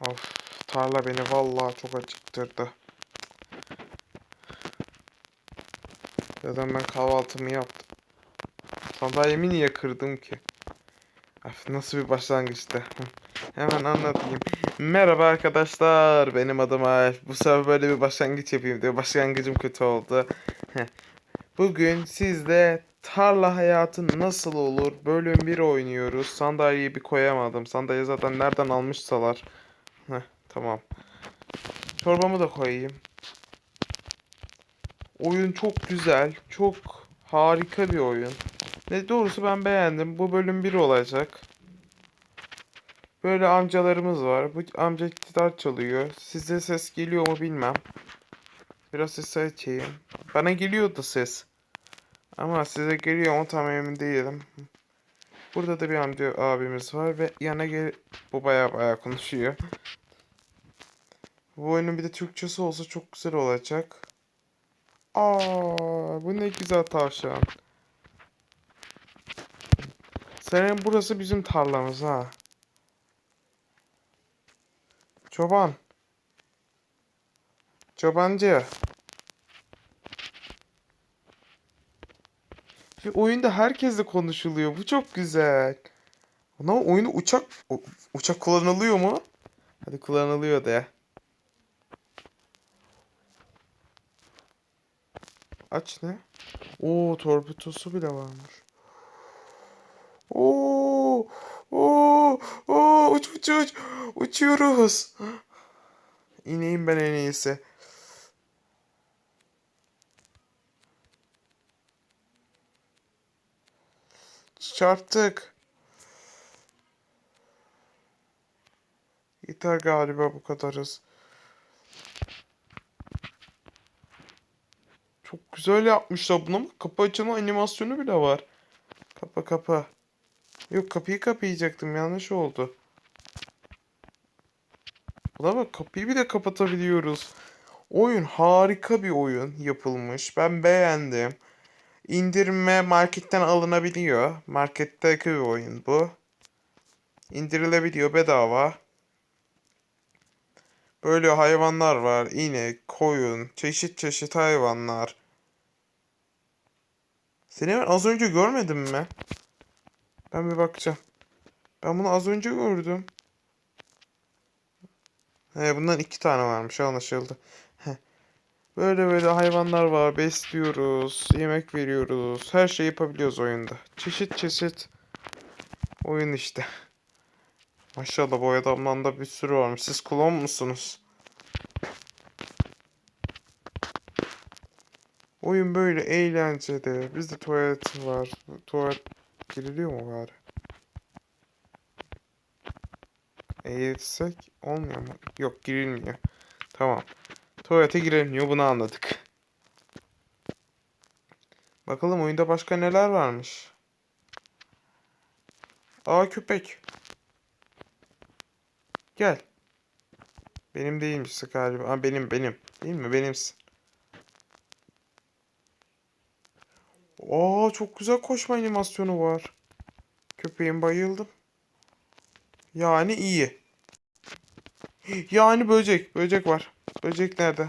Of tarla beni vallahi çok acıktırdı. Zaten ben kahvaltımı yaptım. Sandalyemi niye kırdım ki? Öf, nasıl bir başlangıçtı? Hemen anlatayım. Merhaba arkadaşlar. Benim adım Alp. Bu sefer böyle bir başlangıç yapayım diyor. Başlangıcım kötü oldu. Bugün sizle tarla hayatı nasıl olur bölüm 1 oynuyoruz. Sandalyeyi bir koyamadım. Sandalye zaten nereden almışsalar. Heh, tamam. Çorbamı da koyayım. Oyun çok güzel. Çok harika bir oyun. Ne doğrusu ben beğendim. Bu bölüm 1 olacak. Böyle amcalarımız var. Bu amca gitar çalıyor. Size ses geliyor mu bilmem. Biraz ses açayım. Bana geliyordu ses. Ama size geliyor mu tam emin değilim. Burada da bir amca abimiz var ve yana gel... Bu baya baya konuşuyor. Bu oyunun bir de Türkçesi olsa çok güzel olacak. Aa, bu ne güzel tavşan. Senin burası bizim tarlamız ha. Çoban. Çobancı. Şu oyunda herkesle konuşuluyor. Bu çok güzel. Ama oyunda uçak uçak kullanılıyor mu? Hadi kullanılıyor de. Aç ne? Oo torpidosu bile varmış. Oo, oo, oo, uç uç uç. Uçuyoruz. İneyim ben en iyisi. Çarptık. Yeter galiba bu kadarız. Çok güzel yapmışlar bunu ama kapı açılma animasyonu bile var. Kapa kapa. Yok kapıyı kapayacaktım yanlış oldu. Buna bak kapıyı bir de kapatabiliyoruz. Oyun harika bir oyun yapılmış. Ben beğendim. İndirme marketten alınabiliyor. Marketteki bir oyun bu. İndirilebiliyor bedava. Böyle hayvanlar var. İnek, koyun, çeşit çeşit hayvanlar. Seni ben az önce görmedim mi? Ben bir bakacağım. Ben bunu az önce gördüm. He, bundan iki tane varmış anlaşıldı. Böyle böyle hayvanlar var. Besliyoruz. Yemek veriyoruz. Her şeyi yapabiliyoruz oyunda. Çeşit çeşit oyun işte. Maşallah bu adamdan da bir sürü varmış. Siz klon musunuz? Oyun böyle eğlenceli. Bizde tuvalet var. Tuvalet giriliyor mu bari? Eğilsek olmuyor mu? Yok girilmiyor. Tamam. Tuvalete girilmiyor bunu anladık. Bakalım oyunda başka neler varmış. Aa köpek. Gel. Benim değilmiş galiba. Aa, benim benim. Değil mi? Benimsin. Aa çok güzel koşma animasyonu var. Köpeğim bayıldım. Yani iyi. Yani böcek. Böcek var. Böcek nerede?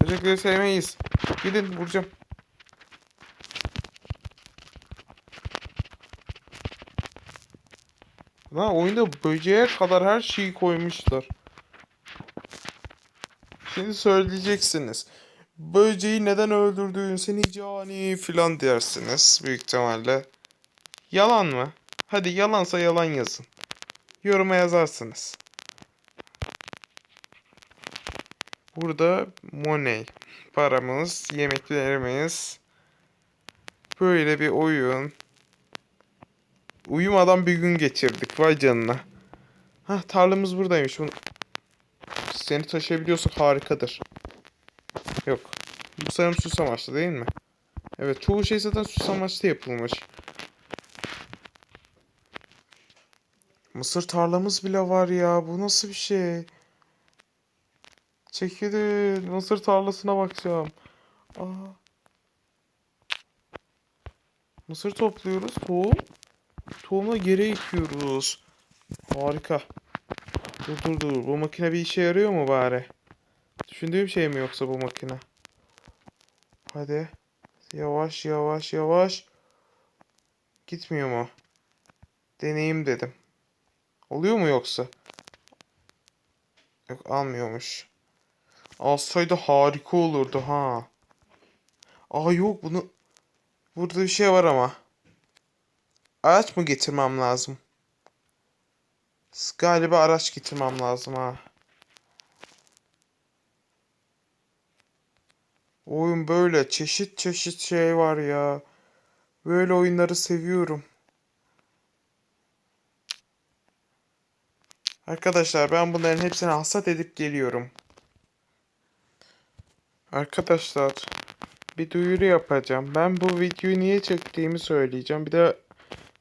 Böcekleri sevmeyiz. Gidin vuracağım. Lan oyunda böceğe kadar her şeyi koymuşlar. Şimdi söyleyeceksiniz. Böceği neden öldürdün seni cani filan dersiniz büyük ihtimalle. Yalan mı? Hadi yalansa yalan yazın. Yoruma yazarsınız. Burada money. Paramız, yemeklerimiz. Böyle bir oyun. Uyumadan bir gün geçirdik. Vay canına. Hah tarlamız buradaymış. Bunu... Seni taşıyabiliyorsak harikadır. Yok. Bu sanırım süs amaçlı değil mi? Evet çoğu şey zaten süs amaçlı yapılmış. Mısır tarlamız bile var ya. Bu nasıl bir şey? Çekilin. Mısır tarlasına bakacağım. Aa. Mısır topluyoruz. Tohum. Tohumla geri ekiyoruz. Harika. Dur dur dur. Bu makine bir işe yarıyor mu bari? Düşündüğüm şey mi yoksa bu makine? Hadi. Yavaş yavaş yavaş. Gitmiyor mu? Deneyim dedim. Oluyor mu yoksa? Yok almıyormuş. Alsaydı harika olurdu ha. Aa yok bunu. Burada bir şey var ama. Araç mı getirmem lazım? Galiba araç getirmem lazım ha. Oyun böyle çeşit çeşit şey var ya. Böyle oyunları seviyorum. Arkadaşlar ben bunların hepsini hasat edip geliyorum. Arkadaşlar bir duyuru yapacağım. Ben bu videoyu niye çektiğimi söyleyeceğim. Bir de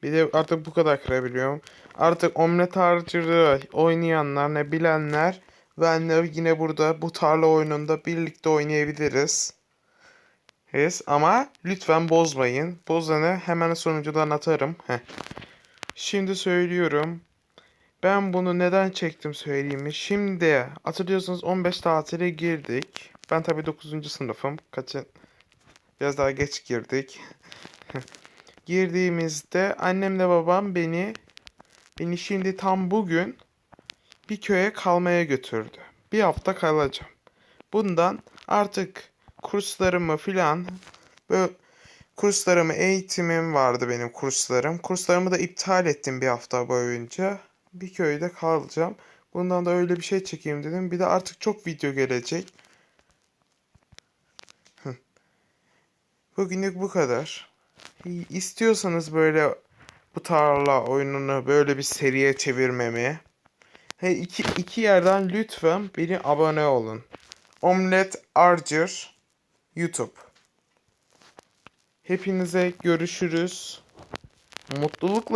bir de artık bu kadar kırabiliyorum. Artık omlet harcırı oynayanlar ne bilenler benle yine burada bu tarla oyununda birlikte oynayabiliriz. Yes, ama lütfen bozmayın. Bozanı hemen sonucudan atarım. Heh. Şimdi söylüyorum. Ben bunu neden çektim söyleyeyim mi? Şimdi hatırlıyorsunuz 15 tatile girdik. Ben tabii 9. sınıfım. Kaçın? Biraz daha geç girdik. Girdiğimizde annemle babam beni beni şimdi tam bugün bir köye kalmaya götürdü. Bir hafta kalacağım. Bundan artık kurslarımı filan böyle kurslarımı eğitimim vardı benim kurslarım. Kurslarımı da iptal ettim bir hafta boyunca. Bir köyde kalacağım. Bundan da öyle bir şey çekeyim dedim. Bir de artık çok video gelecek. Bugünlük bu kadar. İstiyorsanız böyle bu tarla oyununu böyle bir seriye çevirmemi. He, iki, iki yerden lütfen beni abone olun. Omlet Archer YouTube. Hepinize görüşürüz. Mutlulukla